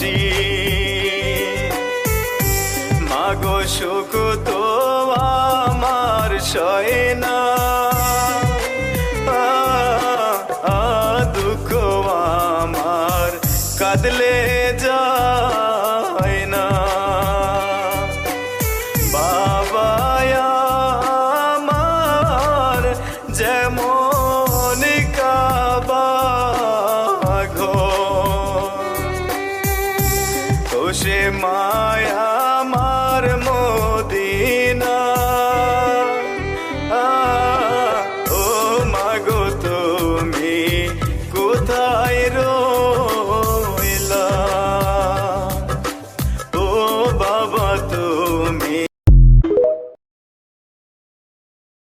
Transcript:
বাসি মাগো সুখ তো আমার না। দুঃখ আমার যায় না। বাবা আমার যেমন সে মায়া আমার মদিনা। ও মাগো তুমি কোথায়